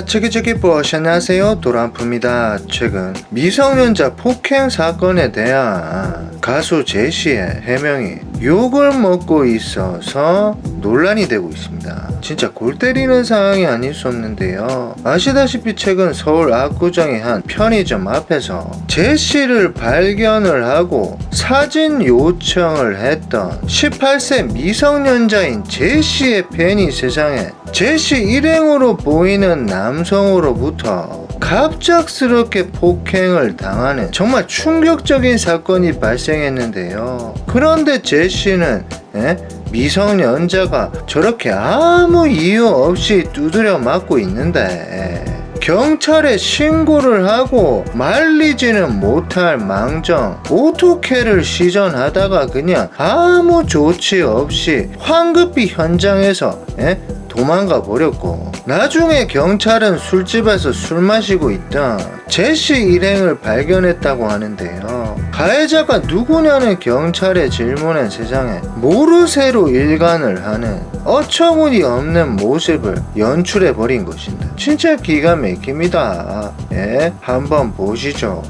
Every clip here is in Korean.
자, 체크체크 보시 안녕하세요. 도란프입니다. 최근 미성년자 폭행 사건에 대한 가수 제시의 해명이 욕을 먹고 있어서 논란이 되고 있습니다. 진짜 골 때리는 상황이 아닐 수 없는데요. 아시다시피 최근 서울 압구정의 한 편의점 앞에서 제시를 발견을 하고 사진 요청을 했던 18세 미성년자인 제시의 팬이 세상에 제시 일행으로 보이는 남성으로부터 갑작스럽게 폭행을 당하는 정말 충격적인 사건이 발생했는데요. 그런데 제시는 예? 미성년자가 저렇게 아무 이유 없이 두드려 맞고 있는데 경찰에 신고를 하고 말리지는 못할 망정 오토캐를 시전하다가 그냥 아무 조치 없이 황급히 현장에서 예? 도망가 버렸고 나중에 경찰은 술집에서 술 마시고 있던 제시 일행을 발견했다고 하는데요 가해자가 누구냐는 경찰의 질문에 세상에 모르쇠로 일관을 하는 어처구니 없는 모습을 연출해 버린 것인데 진짜 기가 막힙니다. 예 한번 보시죠.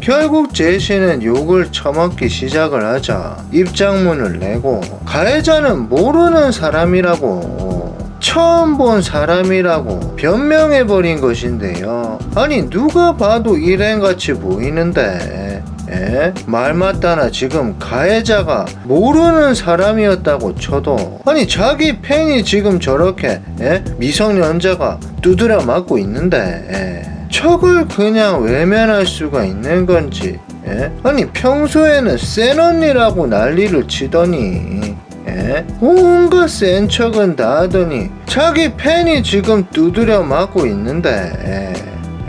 결국 제시는 욕을 처먹기 시작을 하자 입장문을 내고 가해자는 모르는 사람이라고 처음 본 사람이라고 변명해버린 것인데요. 아니 누가 봐도 일행같이 보이는데 예? 말 맞다나 지금 가해자가 모르는 사람이었다고 쳐도 아니 자기 팬이 지금 저렇게 예? 미성년자가 두드려 맞고 있는데 예. 척을 그냥 외면할 수가 있는 건지 예? 아니 평소에는 센 언니라고 난리를 치더니 예? 온갖 센 척은 다 하더니 자기 팬이 지금 두드려 맞고 있는데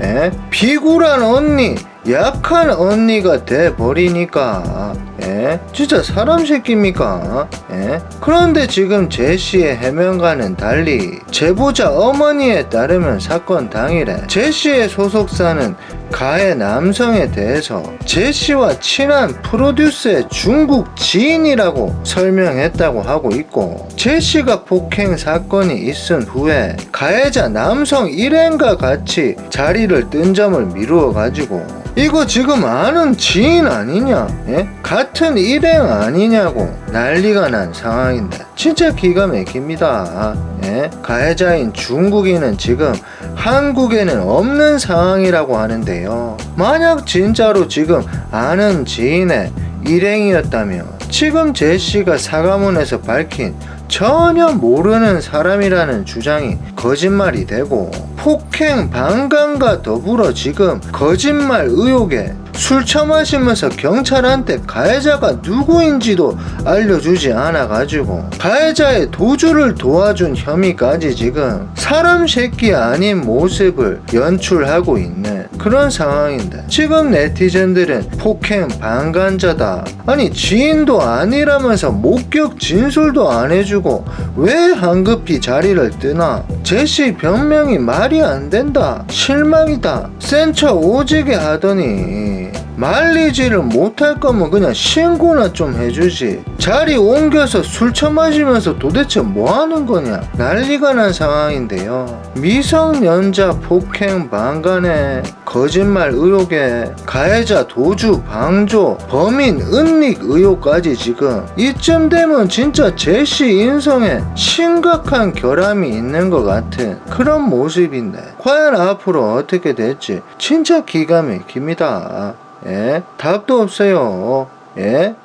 예? 예? 비굴한 언니 약한 언니가 돼 버리니까 예? 진짜 사람 새끼입니까? 예? 그런데 지금 제시의 해명과는 달리 제보자 어머니에 따르면 사건 당일에 제시의 소속사는 가해 남성에 대해서 제시와 친한 프로듀서의 중국 지인이라고 설명했다고 하고 있고 제시가 폭행 사건이 있은 후에 가해자 남성 일행과 같이 자리를 뜬 점을 미루어 가지고 이거 지금 아는 지인 아니냐? 예? 같은 일행 아니냐고 난리가 난 상황인데 진짜 기가 막힙니다. 예? 가해자인 중국인은 지금 한국에는 없는 상황이라고 하는데요. 만약 진짜로 지금 아는 지인의 일행이었다면 지금 제시가 사과문에서 밝힌 전혀 모르는 사람이라는 주장이 거짓말이 되고 폭행 방관과 더불어 지금 거짓말 의혹에 술 처마시면서 경찰한테 가해자가 누구인지도 알려주지 않아가지고 가해자의 도주를 도와준 혐의까지 지금 사람 새끼 아닌 모습을 연출하고 있는 그런 상황인데 지금 네티즌들은 폭행 방관자다. 아니 지인도 아니라면서 목격 진술도 안 해주고 왜 한급히 자리를 뜨나? 제시 변명이 말이 안 된다. 실망이다. 센처 오지게 하더니 말리지를 못할 거면 그냥 신고나 좀 해주지. 자리 옮겨서 술 처마시면서 도대체 뭐 하는 거냐? 난리가 난 상황인데요. 미성년자 폭행 방관에 거짓말 의혹에 가해자 도주 방조 범인 은닉 의혹까지 지금. 이쯤 되면 진짜 제시 인성에 심각한 결함이 있는 것 같은 그런 모습인데. 과연 앞으로 어떻게 될지 진짜 기가 막힙니다 예 답도 없어요. 예